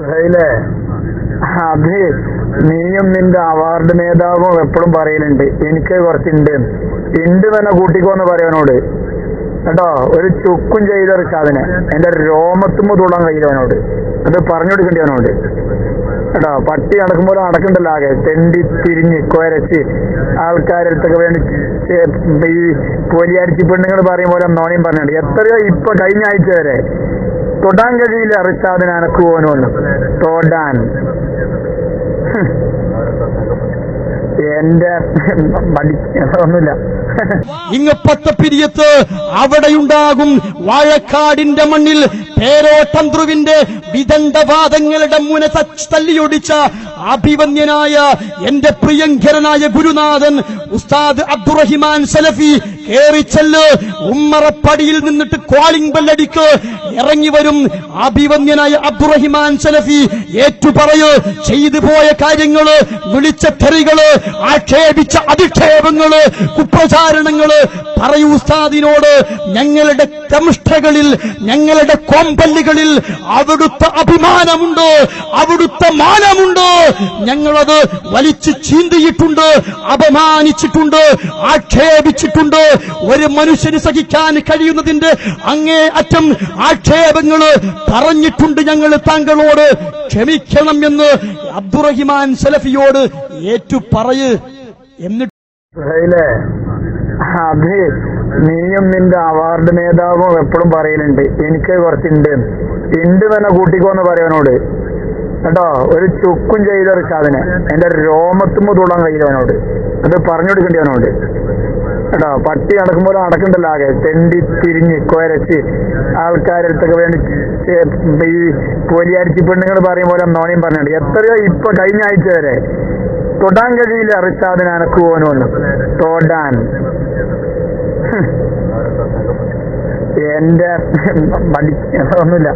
സുഹൈലേ അത്. നീയും നിന്റെ അവാർഡ് നേതാവും എപ്പോഴും പറയലുണ്ട്. എനിക്ക് കുറച്ചുണ്ട്. ഉണ്ട് തന്നെ കൂട്ടിക്കോന്ന് പറയവനോട്. കേട്ടോ? ഒരു ചുക്കും ചെയ്ത റിഷാദിനെ എന്റെ രോമത്തുമ്പ് തുള്ളാൻ കഴിയുന്നവനോട്. അത് പറഞ്ഞു കൊടുക്കേണ്ടി കേട്ടോ? പട്ടി നടക്കുമ്പോൾ നടക്കണ്ടല്ലോ ആകെ. തെണ്ടി തിരിഞ്ഞ് കുരച്ച് ആൾക്കാരടുത്തൊക്കെ വേണ്ടി ഈ പോലിയാരിച്ച് പെണ്ണുങ്ങൾ പറയും പോലെ നോണിയും പറഞ്ഞിട്ടുണ്ട്. എത്രയോ ഇപ്പൊ കഴിഞ്ഞ ആഴ്ച വരെ തൊടാൻ കഴിയില്ല റിഷാദിന് അനക്ക് പോകാനൊന്നും തൊടാൻ. എന്റെ ഒന്നുമില്ല ഇങ്ങപ്പത്തെ പിരിയത്ത് അവിടെയുണ്ടാകും വാഴക്കാടിന്റെ മണ്ണിൽ പേരോട്ടന്ത്രുവിന്റെ വിദണ്ഡവാദങ്ങളുടെ മുന തല്ലിയൊടിച്ച അഭിവന്യനായ എന്റെ പ്രിയങ്കരനായ ഗുരുനാഥൻ ഉസ്താദ് അബ്ദുറഹിമാൻ സലഫി കേറിച്ചെല്ല് ഉമ്മറപ്പടിയിൽ നിന്നിട്ട് കോളിംഗ് ബെല്ലടിക്ക്. ഇറങ്ങി വരും അഭിവന്യനായ അബ്ദുറഹിമാൻ സലഫി. ഏറ്റുപറയ് ചെയ്തു പോയ കാര്യങ്ങൾ വിളിച്ച തെറികൾ ആക്ഷേപിച്ച അധിക്ഷേപങ്ങൾ കുപ്രചാരണങ്ങൾ. പറയൂ ഉസ്താദിനോട് ഞങ്ങളുടെ കമിഷ്ഠകളിൽ ഞങ്ങളുടെ കോമ്പല്ലുകളിൽ അവിടുത്തെ അഭിമാനമുണ്ട് അവിടുത്തെ മാനമുണ്ട്. ഞങ്ങളത് വലിച്ചു ചീന്തിയിട്ടുണ്ട് അപമാനിച്ചിട്ടുണ്ട് ആക്ഷേപിച്ചിട്ടുണ്ട്. ഒരു മനുഷ്യന് സഹിക്കാൻ കഴിയുന്നതിന്റെ അങ്ങേ അറ്റം ആക്ഷേപങ്ങൾ പറഞ്ഞിട്ടുണ്ട് ഞങ്ങൾ താങ്കളോട്. ക്ഷമിക്കണം എന്ന് അബ്ദുറഹിമാൻ സലഫിയോട് ഏറ്റു പറയ് എന്നിട്ട് നീയും നിന്റെ അവാർഡ് നേതാവും എപ്പോഴും പറയലുണ്ട് എനിക്ക് കുറച്ചുണ്ട്. ഉണ്ട് തന്നെ കൂട്ടിക്കോന്ന് പറയവനോട് കേട്ടോ ഒരു ചുക്കും ചെയ്ത റിഷാദിനെ എന്റെ രോമത്തുമ്പ് തുള്ളാൻ കഴിയുന്നവനോട്. അത് പറഞ്ഞു കൊടുക്കേണ്ടി അവനോട് കേട്ടോ പട്ടി നടക്കുമ്പോൾ നടക്കണ്ടല്ലോ ആകെ. തെണ്ടി തിരിഞ്ഞ് കുരച്ച് ആൾക്കാരടുത്തൊക്കെ വേണ്ടി ഈ പൊലിയടിച്ച് പെണ്ണുങ്ങൾ പറയും പോലെ നോണിയും പറഞ്ഞു എത്രയോ ഇപ്പൊ കഴിഞ്ഞ ആഴ്ച വരെ തൊടാൻ കഴിയില്ല റിഷാദിന് അനക്ക് തൊടാൻ. എന്റെ പഠിച്ചൊന്നുമില്ല